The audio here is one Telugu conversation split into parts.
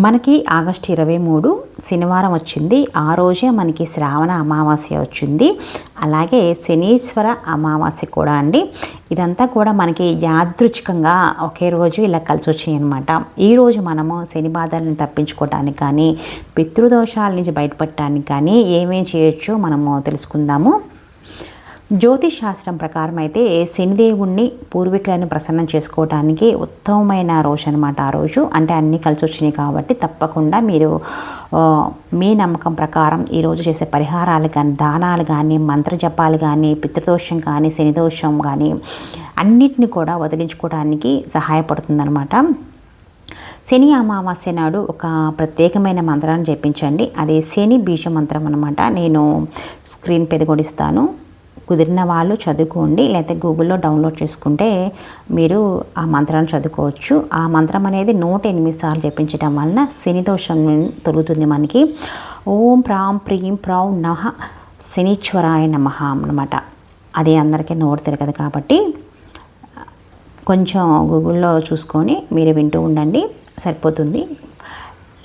మనకి ఆగస్టు ఇరవై మూడు శనివారం వచ్చింది. ఆ రోజే మనకి శ్రావణ అమావాస్య వచ్చింది. అలాగే శనీశ్వర అమావాస్య కూడా అండి. ఇదంతా కూడా మనకి యాదృచ్ఛికంగా ఒకే రోజు ఇలా కలిసి వచ్చాయి అనమాట ఈరోజు మనము శని బాధలను తప్పించుకోవడానికి కానీ పితృదోషాల నుంచి బయటపడటానికి కానీ ఏమేమి చేయొచ్చో మనము తెలుసుకుందాము. జ్యోతిష్ శాస్త్రం ప్రకారం అయితే శనిదేవుణ్ణి పూర్వీకులను ప్రసన్నం చేసుకోవడానికి ఉత్తమమైన రోజు అనమాట ఆ రోజు. అంటే అన్నీ కలిసి వచ్చినాయి కాబట్టి తప్పకుండా మీరు మీ నమ్మకం ప్రకారం ఈరోజు చేసే పరిహారాలు కానీ దానాలు కానీ మంత్రజపాలు కానీ పితృదోషం కానీ శనిదోషం కానీ అన్నిటిని కూడా వదిలించుకోవడానికి సహాయపడుతుందనమాట శని అమావాస్య నాడు ఒక ప్రత్యేకమైన మంత్రాన్ని జపించండి. అది శని బీజ మంత్రం అనమాట నేను స్క్రీన్ పెదగొడిస్తాను కుదిరిన వాళ్ళు చదువుకోండి లేకపోతే గూగుల్లో డౌన్లోడ్ చేసుకుంటే మీరు ఆ మంత్రాన్ని చదువుకోవచ్చు. ఆ మంత్రం అనేది నూట ఎనిమిది సార్లు జపించడం వలన శని దోషం తొలుగుతుంది మనకి. ఓం ప్రాం ప్రీం ప్రాం నమ శనీశ్వరాయ నమ అన్నమాట. అది అందరికీ నోరు తిరగదు కాబట్టి కొంచెం గూగుల్లో చూసుకొని మీరు వింటూ ఉండండి. సరిపోతుంది.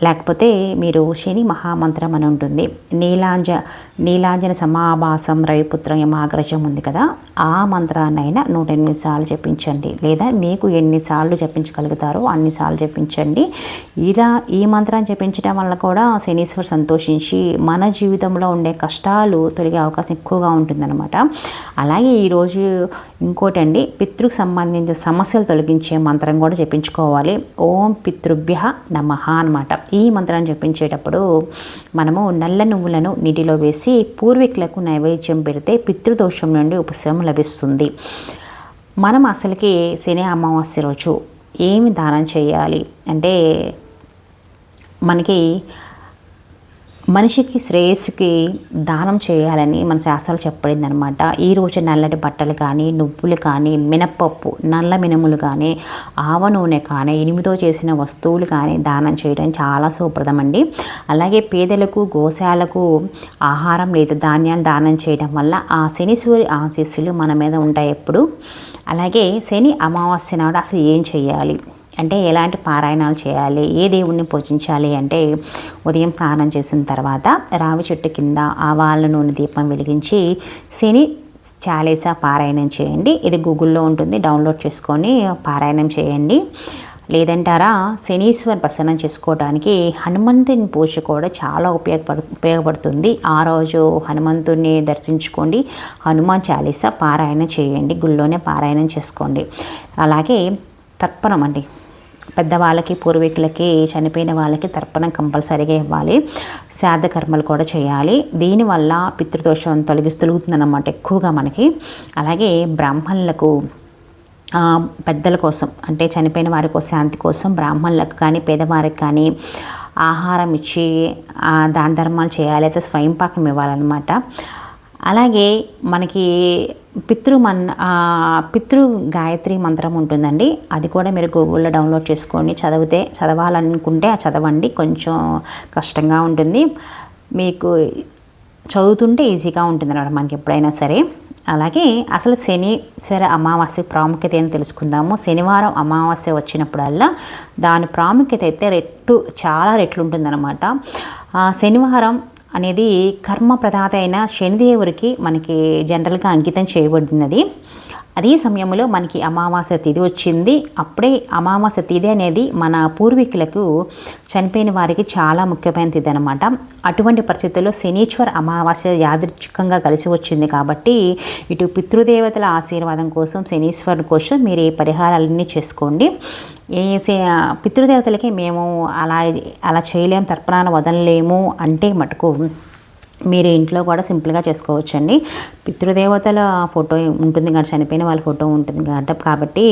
లేకపోతే మీరు శని మహామంత్రం అని ఉంటుంది. నీలాంజ నీలాంజన సమాభాసం రవిపుత్రం యమాగ్రజం ఉంది కదా ఆ మంత్రాన్నైనా నూట ఎనిమిది సార్లు జపించండి. లేదా మీకు ఎన్నిసార్లు జపించగలుగుతారో అన్నిసార్లు జపించండి. ఇలా ఈ మంత్రాన్ని జపించడం వల్ల కూడా శనీశ్వరు సంతోషించి మన జీవితంలో ఉండే కష్టాలు తొలగే అవకాశం ఎక్కువగా ఉంటుందన్నమాట. అలాగే ఈరోజు ఇంకోటండి పితృకు సంబంధించిన సమస్యలు తొలగించే మంత్రం కూడా జపించుకోవాలి. ఓం పితృభ్య నమ అనమాట ఈ మంత్రాన్ని జపించేటప్పుడు మనము నల్ల నువ్వులను నీటిలో వేసి పూర్వీకులకు నైవేద్యం పెడితే పితృదోషం నుండి ఉపశమనం లభిస్తుంది. మనం అసలుకి శని అమావాస్య రోజు ఏమి దానం చేయాలి? అంటే మనకి మనిషికి శ్రేయస్సుకి దానం చేయాలని మన శాస్త్రాలు చెప్పబడింది అనమాట ఈ రోజు నల్లటి బట్టలు కానీ నువ్వులు కానీ మినపప్పు నల్ల మినుములు కానీ ఆవ నూనె కానీ ఇనుముతో చేసిన వస్తువులు కానీ దానం చేయడం చాలా శుభ్రదం అండి అలాగే పేదలకు గోశాలకు ఆహారం లేదా ధాన్యాలు దానం చేయడం వల్ల ఆ శని సూర్య ఆశీస్సులు మన మీద ఉంటాయి ఎప్పుడు. అలాగే శని అమావాస్య నాడు అసలు ఏం చేయాలి? అంటే ఎలాంటి పారాయణాలు చేయాలి ఏ దేవుణ్ణి పూజించాలి అంటే ఉదయం స్నానం చేసిన తర్వాత రావి చెట్టు కింద ఆవాల నూనె దీపం వెలిగించి శని చాలీసా పారాయణం చేయండి. ఇది గూగుల్లో ఉంటుంది డౌన్లోడ్ చేసుకొని పారాయణం చేయండి. లేదంటారా శనీశ్వర్ ప్రసన్నం చేసుకోవడానికి హనుమంతుని పూజ కూడా చాలా ఉపయోగపడు ఉపయోగపడుతుంది. ఆ రోజు హనుమంతుని దర్శించుకోండి హనుమాన్ చాలీసా పారాయణ చేయండి గుళ్ళోనే పారాయణం చేసుకోండి. అలాగే తర్పణం అండి. పెద్దవాళ్ళకి పూర్వీకులకి చనిపోయిన వాళ్ళకి తర్పణం కంపల్సరీగా ఇవ్వాలి. శ్రాద్ధకర్మలు కూడా చేయాలి. దీనివల్ల పితృదోషం తొలగిస్తూ తొలుగుతుందన్నమాట ఎక్కువగా మనకి. అలాగే బ్రాహ్మణులకు పెద్దల కోసం అంటే చనిపోయిన వారి కోసం శాంతి కోసం బ్రాహ్మణులకు కానీ పేదవారికి కానీ ఆహారం ఇచ్చి దాన ధర్మాలు చేయాలి అయితే స్వయం పాకం ఇవ్వాలన్నమాట. అలాగే మనకి పితృ మన్ పితృ గాయత్రి మంత్రం ఉంటుందండి. అది కూడా మీరు గూగుల్లో డౌన్లోడ్ చేసుకొని చదివితే చదవాలనుకుంటే ఆ చదవండి. కొంచెం కష్టంగా ఉంటుంది. మీకు చదువుతుంటే ఈజీగా ఉంటుంది అనమాట మనకి ఎప్పుడైనా సరే. అలాగే అసలు శనిశ్వర అమావాస్య ప్రాముఖ్యత అని తెలుసుకుందాము. శనివారం అమావాస్య వచ్చినప్పుడల్లా దాని ప్రాముఖ్యత అయితే రెట్టు చాలా రెట్లు ఉంటుందన్నమాట శనివారం అనేది కర్మ ప్రదాత అయిన శనిదేవుడికి మనకి జనరల్గా అంకితం చేయబడినది. అదే సమయంలో మనకి అమావాస్య తిథి వచ్చింది. అప్పుడే అమావాస్య తిథి అనేది మన పూర్వీకులకు చనిపోయిన వారికి చాలా ముఖ్యమైన తిథి అనమాట అటువంటి పరిస్థితుల్లో శనీశ్వర అమావాస్య యాదృచ్ఛికంగా కలిసి వచ్చింది కాబట్టి ఇటు పితృదేవతల ఆశీర్వాదం కోసం శనీశ్వరుని కోసం మీరు ఈ పరిహారాలన్నీ చేసుకోండి. ఏ పితృదేవతలకి మేము అలా అలా చేయలేము తర్పణాన వదలలేము అంటే మటుకు మీరు ఇంట్లో కూడా సింపుల్గా చేసుకోవచ్చండి. పితృదేవతల ఫోటో ఉంటుంది కాబట్టి చనిపోయిన వాళ్ళ ఫోటో ఉంటుంది కాబట్టి కాబట్టి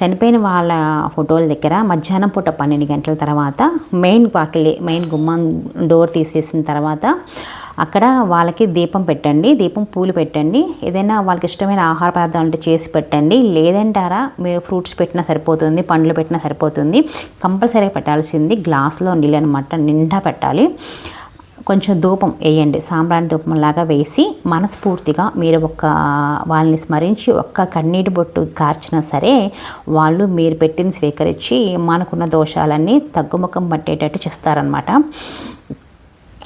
చనిపోయిన వాళ్ళ ఫోటోల దగ్గర మధ్యాహ్నం పూట పన్నెండు గంటల తర్వాత మెయిన్ వాకిలి మెయిన్ గుమ్మం డోర్ తీసేసిన తర్వాత అక్కడ వాళ్ళకి దీపం పెట్టండి దీపం పూలు పెట్టండి. ఏదైనా వాళ్ళకి ఇష్టమైన ఆహార పదార్థాలు అంటే చేసి పెట్టండి. లేదంటారా మీరు ఫ్రూట్స్ పెట్టినా సరిపోతుంది పండ్లు పెట్టినా సరిపోతుంది. కంపల్సరీగా పెట్టాల్సింది గ్లాస్లో నీళ్ళు అనమాట నిండా పెట్టాలి. కొంచెం ధూపం వేయండి సాంబ్రాణి ధూపం లాగా వేసి మనస్ఫూర్తిగా మీరు ఒక్క వాళ్ళని స్మరించి ఒక్క కన్నీటి బొట్టు కార్చినా సరే వాళ్ళు మీరు పెట్టిన స్వీకరించి మనకున్న దోషాలన్నీ తగ్గుముఖం పట్టేటట్టు చేస్తారనమాట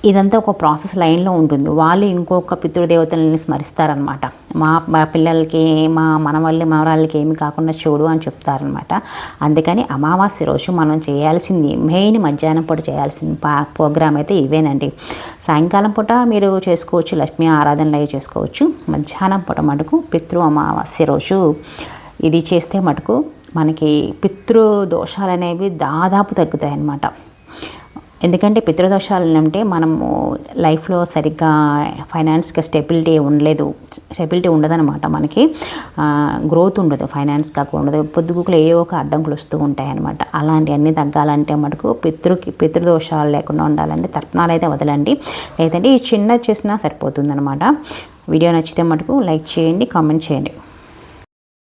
ఇదంతా ఒక ప్రాసెస్ లైన్లో ఉంటుంది. వాళ్ళు ఇంకొక పితృదేవతల్ని స్మరిస్తారనమాట. మా మా పిల్లలకి మా మనవాళ్ళకి మనవరాళ్ళకి ఏమి కాకుండా చూడు అని చెప్తారనమాట. అందుకని అమావాస్య రోజు మనం చేయాల్సింది మెయిన్ మధ్యాహ్నం పూట చేయాల్సింది పా ప్రోగ్రామ్ అయితే ఇవేనండి. సాయంకాలం పూట మీరు చేసుకోవచ్చు లక్ష్మీ ఆరాధనలు చేసుకోవచ్చు. మధ్యాహ్నం పూట మటుకు పితృ అమావాస్య రోజు ఇది చేస్తే మటుకు మనకి పితృ దోషాలు అనేవి దాదాపు తగ్గుతాయి అన్నమాట ఎందుకంటే పితృదోషాలు అంటే మనము లైఫ్లో సరిగ్గా ఫైనాన్స్గా స్టెబిలిటీ ఉండలేదు స్టెబిలిటీ ఉండదన్నమాట మనకి. గ్రోత్ ఉండదు ఫైనాన్స్ కాకుండా ఉండదు. పొద్దుగుకులు ఏ ఒక అడ్డంకులు వస్తూ ఉంటాయన్నమాట. అలాంటివన్నీ తగ్గాలంటే మటుకు పితృకి పితృదోషాలు లేకుండా ఉండాలంటే తర్పణాలు అయితే వదలండి. లేదంటే ఈ చిన్నది చేసినా సరిపోతుంది అనమాట వీడియో నచ్చితే మటుకు లైక్ చేయండి కామెంట్ చేయండి.